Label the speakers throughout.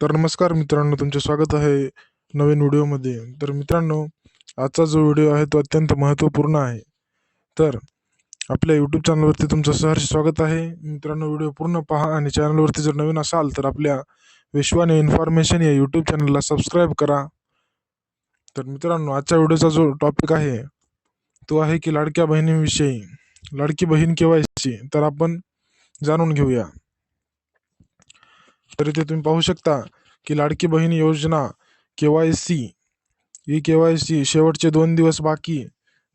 Speaker 1: तर नमस्कार मित्रांनो तुमचे स्वागत आहे नवीन व्हिडिओमध्ये. तर मित्रांनो आजचा जो व्हिडिओ आहे तो अत्यंत महत्त्वपूर्ण आहे. तर आपल्या यूट्यूब चॅनलवरती तुमचं सहर्ष स्वागत आहे. मित्रांनो व्हिडिओ पूर्ण पहा आणि चॅनलवरती जर नवीन असाल तर आपल्या विश्वाने इन्फॉर्मेशन या यूट्यूब चॅनलला सबस्क्राईब करा. तर मित्रांनो आजच्या व्हिडिओचा जो टॉपिक आहे तो आहे की लाडक्या बहिणीविषयी. लाडकी बहीण केव्हा तर आपण जाणून घेऊया. तर इथे तुम्ही पाहू शकता की Ladki Bahin Yojana K Y C ही के वाय सी शेवटचे दोन दिवस बाकी.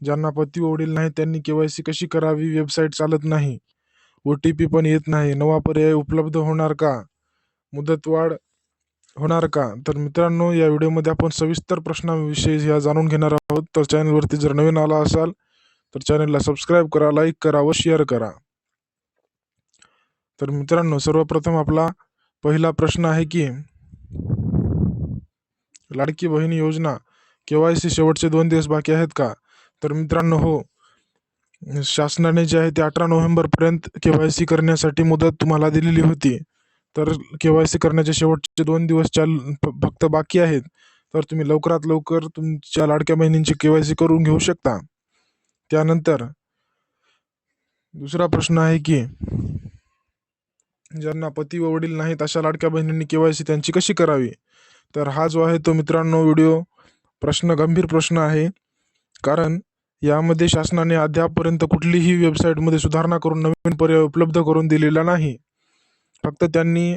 Speaker 1: ज्यांना पती वडील नाही त्यांनी के वाय सी कशी करावी? वेबसाईट चालत नाही. ओ टी पी पण येत नाही. नवा पर्याय उपलब्ध होणार का? मुदतवाढ होणार का? तर मित्रांनो या व्हिडिओमध्ये आपण सविस्तर प्रश्नाविषयी ह्या जाणून घेणार आहोत. तर चॅनलवरती जर नवीन आला असाल तर चॅनलला सबस्क्राईब करा लाईक करा व शेअर करा. तर मित्रांनो सर्वप्रथम आपला पहिला प्रश्न आहे की Ladki Bahin Yojana K Y C शेवटचे दोन दिवस बाकी आहेत का? तर मित्रांनो हो. शासनाने जे आहे ते अठरा नोव्हेंबरपर्यंत के वाय सी करण्यासाठी मुदत तुम्हाला दिलेली होती. तर के वाय सी करण्याचे शेवटचे दोन दिवस चाल फक्त बाकी आहेत. तर तुम्ही लवकरात लवकर तुमच्या लाडक्या बहिणींची के वाय सी करून घेऊ शकता. त्यानंतर दुसरा प्रश्न आहे की ज्यांना पती व वडील नाहीत अशा लाडक्या बहिणींनी के वाय सी त्यांची कशी करावी? तर हा जो आहे तो मित्रांनो व्हिडिओ प्रश्न गंभीर प्रश्न आहे. कारण यामध्ये शासनाने अद्यापपर्यंत कुठलीही वेबसाईटमध्ये सुधारणा करून नवीन पर्याय उपलब्ध करून दिलेला नाही. फक्त त्यांनी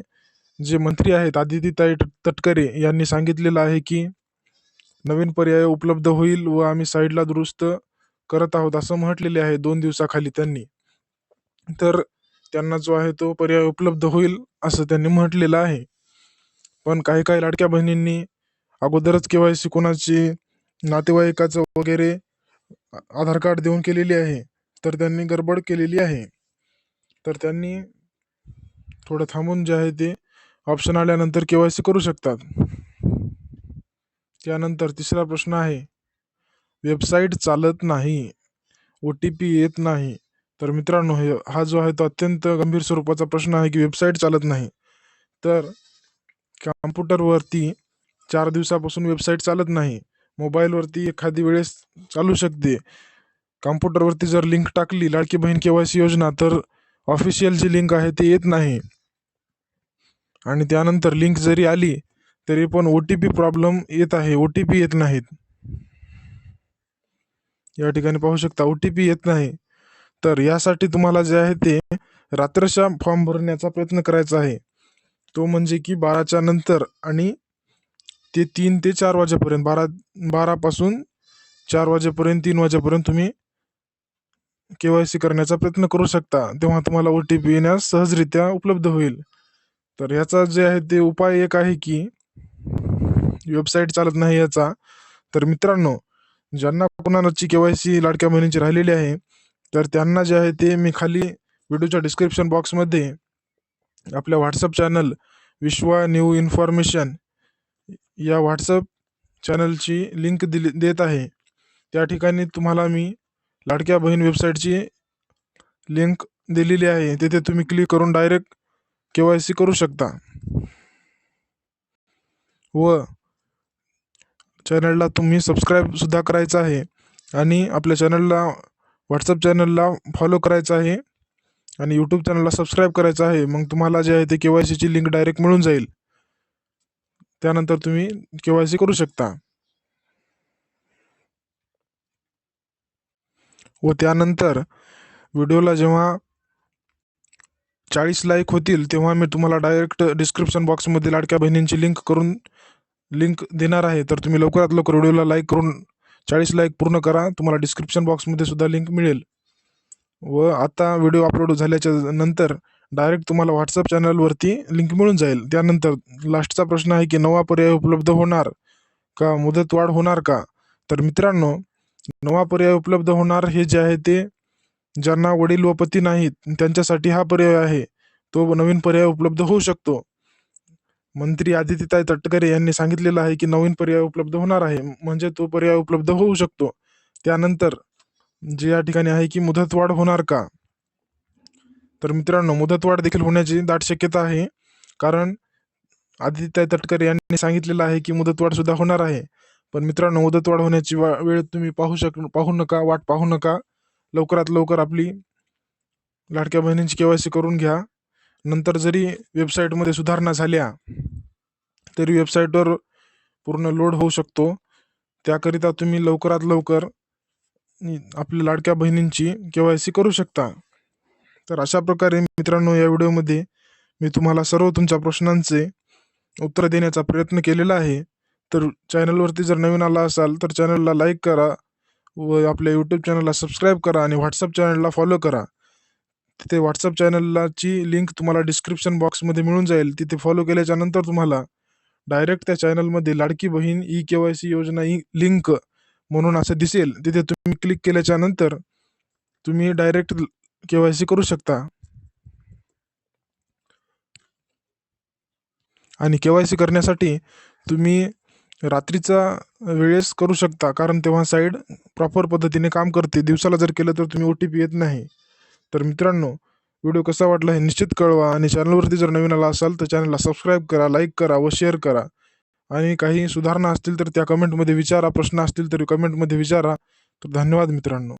Speaker 1: जे मंत्री आहेत आदितीताई तटकरे यांनी सांगितलेलं आहे की नवीन पर्याय उपलब्ध होईल व आम्ही साईडला दुरुस्त करत आहोत असं म्हटलेले आहे दोन दिवसाखाली त्यांनी. तर त्यांना जो आहे तो पर्याय उपलब्ध होईल असं त्यांनी म्हटलेलं आहे. पण काही काही लाडक्या बहिणींनी अगोदरच के वाय सी कोणाची नातेवाईकाचं वगैरे आधार कार्ड देऊन केलेली आहे तर त्यांनी गडबड केलेली आहे. तर त्यांनी थोडं थांबून जे आहे ते ऑप्शन आल्यानंतर के वाय सी करू शकतात. त्यानंतर तिसरा प्रश्न आहे वेबसाईट चालत नाही ओ टी पी येत नाही. तर मित्रांनो हे हा जो आहे तो अत्यंत गंभीर स्वरूपाचा प्रश्न आहे की वेबसाईट चालत नाही. तर कॉम्प्युटरवरती चार दिवसापासून वेबसाईट चालत नाही. मोबाईलवरती एखादी वेळेस चालू शकते. कॉम्प्युटरवरती जर लिंक टाकली लाडकी बहीण के वाय सी योजना तर ऑफिशियल जी लिंक आहे ती येत नाही. आणि त्यानंतर लिंक जरी आली तरी पण ओ टी पी प्रॉब्लेम येत आहे. ओ टी पी येत नाहीत. या ठिकाणी पाहू शकता ओ टी पी येत नाही. तर यासाठी तुम्हाला जे आहे ते रात्रशा फॉर्म भरण्याचा प्रयत्न करायचा आहे. तो म्हणजे की बाराच्या नंतर आणि ते तीन ते चार वाजेपर्यंत बारा बारापासून चार वाजेपर्यंत तीन वाजेपर्यंत तुम्ही के वाय सी करण्याचा प्रयत्न करू शकता. तेव्हा तुम्हाला ओ टी पी येण्यास सहजरित्या उपलब्ध होईल. तर ह्याचा जे आहे ते उपाय एक आहे की वेबसाईट चालत नाही याचा. तर मित्रांनो ज्यांना कोणाची के वाय सी लाडक्या बहिणींची राहिलेली आहे तर त्यांना जे आहे ते मी खाली व्हिडिओच्या डिस्क्रिप्शन बॉक्समध्ये आपल्या WhatsApp channel Vishwa new information या व्हॉट्सअप चॅनलची लिंक दिली देत आहे. त्या ठिकाणी तुम्हाला मी लाडक्या बहीण वेबसाईटची लिंक दिलेली आहे. तिथे तुम्ही क्लिक करून डायरेक्ट के वाय सी करू शकता. व चॅनलला तुम्ही सबस्क्राईबसुद्धा करायचं आहे. आणि आपल्या चॅनलला व्हॉट्सअप चॅनलला फॉलो करायचं आहे आणि यूट्यूब चॅनलला सबस्क्राईब करायचं आहे. मग तुम्हाला जे आहे ते के वाय सीची लिंक डायरेक्ट मिळून जाईल. त्यानंतर तुम्ही के वाय सी करू शकता. व त्यानंतर व्हिडिओला जेव्हा चाळीस लाईक होतील तेव्हा मी तुम्हाला डायरेक्ट डिस्क्रिप्शन बॉक्समध्ये लाडक्या बहिणींची लिंक करून लिंक देणार आहे. तर तुम्ही लवकरात लवकर व्हिडिओला लाईक करून चाळीस लाईक पूर्ण करा. तुम्हाला डिस्क्रिप्शन बॉक्समध्ये सुद्धा लिंक मिळेल. व आता व्हिडिओ अपलोड झाल्याच्यानंतर डायरेक्ट तुम्हाला व्हॉट्सअप चॅनलवरती लिंक मिळून जाईल. त्यानंतर लास्टचा प्रश्न आहे की नवा पर्याय उपलब्ध होणार का? मुदतवाढ होणार का? तर मित्रांनो नवा पर्याय उपलब्ध होणार हे जे आहे ते ज्यांना वडील व पती नाहीत त्यांच्यासाठी हा पर्याय आहे. तो नवीन पर्याय उपलब्ध होऊ शकतो. मंत्री आदित्यताई तटकरे यांनी सांगितलेलं आहे की नवीन पर्याय उपलब्ध होणार आहे. म्हणजे तो पर्याय उपलब्ध होऊ शकतो. त्यानंतर जे या ठिकाणी आहे की मुदतवाढ होणार का? तर मित्रांनो मुदतवाढ देखील होण्याची दाट शक्यता आहे. कारण आदित्य तटकरे यांनी सांगितलेलं आहे की मुदतवाढ सुद्धा होणार आहे. पण मित्रांनो मुदतवाढ होण्याची वा- वेळ तुम्ही पाहू शक पाहू नका वाट पाहू नका. लवकरात लवकर आपली लाडक्या बहिणींची केवायसी करून घ्या. नंतर जरी वेबसाईटमध्ये सुधारणा झाल्या तरी वेबसाईटवर पूर्ण लोड होऊ शकतो. त्याकरिता तुम्ही लवकरात लवकर आपल्या लाडक्या बहिणींची के वाय सी करू शकता. तर अशा प्रकारे मित्रांनो या व्हिडिओमध्ये मी तुम्हाला सर्व तुमच्या प्रश्नांचे उत्तर देण्याचा प्रयत्न केलेला आहे. तर चॅनलवरती जर नवीन आला असाल तर चॅनलला लाईक करा व आपल्या यूट्यूब चॅनलला सबस्क्राईब करा आणि व्हॉट्सअप चॅनलला फॉलो करा. तिथे व्हॉट्सअप चॅनललाची लिंक तुम्हाला डिस्क्रिप्शन बॉक्समध्ये मिळून जाईल. तिथे फॉलो केल्याच्यानंतर तुम्हाला डायरेक्ट त्या चॅनलमध्ये Ladki Bahin e K Y C योजना ई लिंक म्हणून असं दिसेल. तिथे तुम्ही क्लिक केल्याच्यानंतर तुम्ही डायरेक्ट के वाय सी करू शकता. आणि के वाय सी करण्यासाठी तुम्ही रात्रीचा वेळेस करू शकता कारण तेव्हा साईड प्रॉपर पद्धतीने काम करते. दिवसाला जर केलं तर तुम्ही ओ टी पी येत नाही. तर मित्रांनो व्हिडिओ कसा वाटला हे निश्चित कळवा. आणि चॅनलवरती जर नवीन आला असाल तर चॅनलला सबस्क्राईब करा लाईक करा व शेअर करा. आणि काही सुधारणा असतील तर त्या कमेंटमध्ये विचारा प्रश्न असतील तर कमेंटमध्ये विचारा. तर धन्यवाद मित्रांनो.